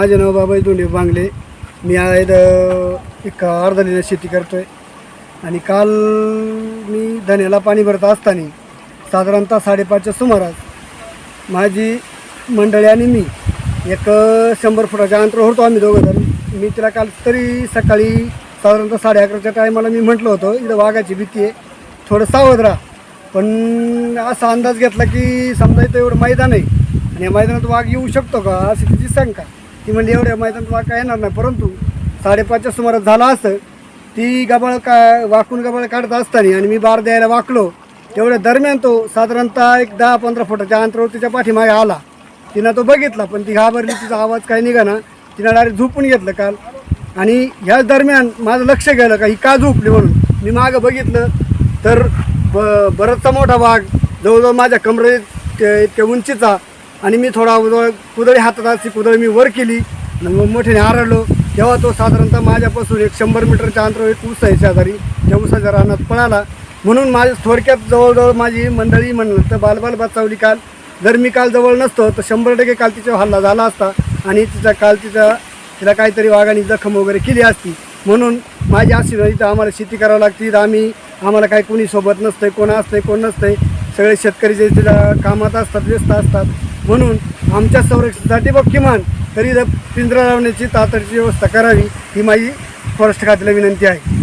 माझे नाव बाबाई दोंडे बांगले. मी आज एक अर्धा लिटर शेती करतो आहे आणि काल मी धन्याला पाणी भरत असताना साधारणतः साडेपाचच्या सुमारास माझी मंडळी आणि मी एक शंभर फुटाच्या अंतर होतो आम्ही दोघं जण. मी तिला काल तरी सकाळी साधारणतः साडे अकराच्या टायमाला मी म्हटलं होतं इथं वाघाची भीती आहे. थोडं सावध राहा. पण असा अंदाज घेतला की समजा इथं एवढं मैदान आहे. आणि या मैदानात वाघ येऊ शकतो का अशी तिची शंका. ती म्हणजे एवढ्या मैदान वाघ काय येणार नाही. परंतु साडेपाचच्या सुमारास झालं असं ती गबाळ का वाकून गबाळ काढत असताना आणि मी बार द्यायला वाकलो तेवढ्या दरम्यान तो साधारणतः एक दहा पंधरा फुटाच्या अंतरावर तिच्या पाठीमागे आला. तिनं तो बघितला पण ती घाबरली तिचा आवाज काही निघाना. तिनं डायरेक्ट झोपून घेतलं काल. आणि ह्याच दरम्यान माझं लक्ष गेलं का ही का झोपली म्हणून. मी मागं बघितलं तर ब बराचसा मोठा वाघ जवळजवळ माझ्या कमरे इतक्या उंचीचा आणि मी थोडा उदळ कुदळी हातात अशी कुदळी मी वर केली. आणि मग मोठ्याने आरडलो तेव्हा तो साधारणतः माझ्यापासून एक शंभर मीटरच्या अंतरावर एक ऊस आहे शेजारी. त्या ऊसाच्या रानात पळाला. म्हणून माझ्या थोडक्यात जवळजवळ माझी मंडळी म्हणलं तर बालबाल बचावली काल. जर मी काल जवळ नसतो तर शंभर टक्के काल तिचा हल्ला झाला असता. आणि तिचा काल तिचा तिला काहीतरी वाघाने जखम वगैरे केली असती. म्हणून माझी अशी नाही तर आम्हाला शेती करावं लागती. तर आम्ही आम्हाला काही कोणी सोबत नसतंय कोण असतंय कोण नसतंय. सगळे शेतकरी जे तिला कामात असतात व्यस्त असतात. म्हणून आमच्या संरक्षणासाठी व किमान तरी पिंजरा लावण्याची तातडीची व्यवस्था करावी ही माझी फॉरेस्ट खात्याला विनंती आहे.